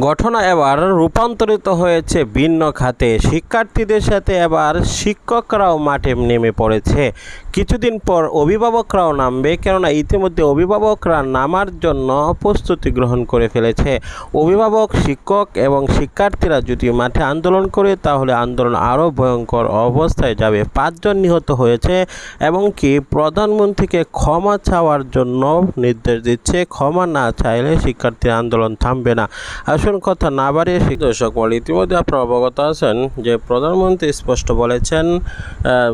ঘটনা এবার রূপান্তরিত হয়েছে ভিন্ন খাতে। শিক্ষার্থীদের সাথে এবার শিক্ষকরাও মাঠে নেমে পড়েছে। কিছুদিন পর অভিভাবকরাও নামবে, কেননা ইতিমধ্যে অভিভাবকরা নামার জন্য প্রস্তুতি গ্রহণ করে ফেলেছে। অভিভাবক, শিক্ষক এবং শিক্ষার্থীরা যদি মাঠে আন্দোলন করে, তাহলে আন্দোলন আরও ভয়ঙ্কর অবস্থায় যাবে। পাঁচজন নিহত হয়েছে এবং কি প্রধানমন্ত্রীকে ক্ষমা চাওয়ার জন্য নির্দেশ দিচ্ছে। ক্ষমা না চাইলে শিক্ষার্থী আন্দোলন থামবে না। আসুন কথা না বাড়িয়ে শিখ- দর্শক ইতিমধ্যে আপনারা অবগত আছেন যে প্রধানমন্ত্রী স্পষ্ট বলেছেন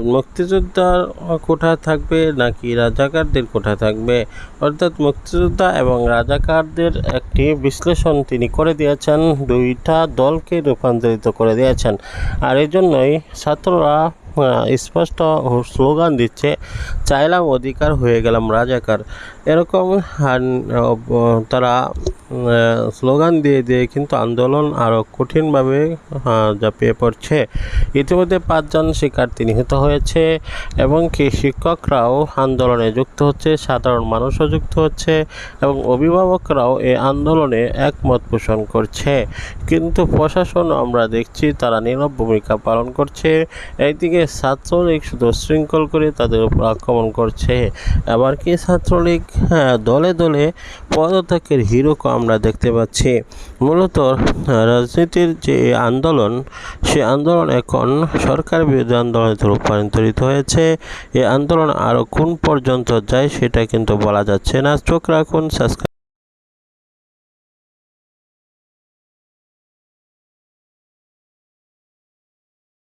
মুক্তিযোদ্ধার কোথায় থাকবে নাকি রাজাকারদের কোঠা থাকবে? অর্থাৎ মুক্তিযোদ্ধা এবং রাজাকারদের একটি বিশ্লেষণ তিনি করে দিয়েছেন, দুইটা দলকে রূপান্তরিত করে দিয়েছেন। আর এই জন্যই ছাত্ররা স্পষ্ট স্লোগান দিচ্ছে, চাইলাম অধিকার, হয়ে গেলাম রাজাকার। এরকম তারা স্লোগান দিয়ে দিয়ে কিন্তু আন্দোলন আরও কঠিনভাবে ঝাঁপিয়ে পড়ছে। ইতিমধ্যে পাঁচজন শিক্ষার্থী নিহত হয়েছে এবং কি শিক্ষকরাও আন্দোলনে যুক্ত হচ্ছে সাধারণ মানুষও যুক্ত হচ্ছে এবং অভিভাবকরাও এই আন্দোলনে একমত পোষণ করছে। কিন্তু প্রশাসন আমরা দেখছি তারা নীরব ভূমিকা পালন করছে। এইদিকে ছাত্রলীগ শুধু শৃঙ্খল করে তাদের উপর আক্রমণ করছে। আবার কি ছাত্রলীগ হ্যাঁ, দলে দলে পদত্যাগের হিরোকে আমরা দেখতে পাচ্ছি। মূলত রাজনীতির যে আন্দোলন, সে আন্দোলন এখন সরকার বিরোধী আন্দোলনে রূপান্তরিত হয়েছে। এই আন্দোলন আরও কোন পর্যন্ত যায়, সেটা কিন্তু বলা যাচ্ছে না। চোখ রাখুন সাবস্ক্রাইব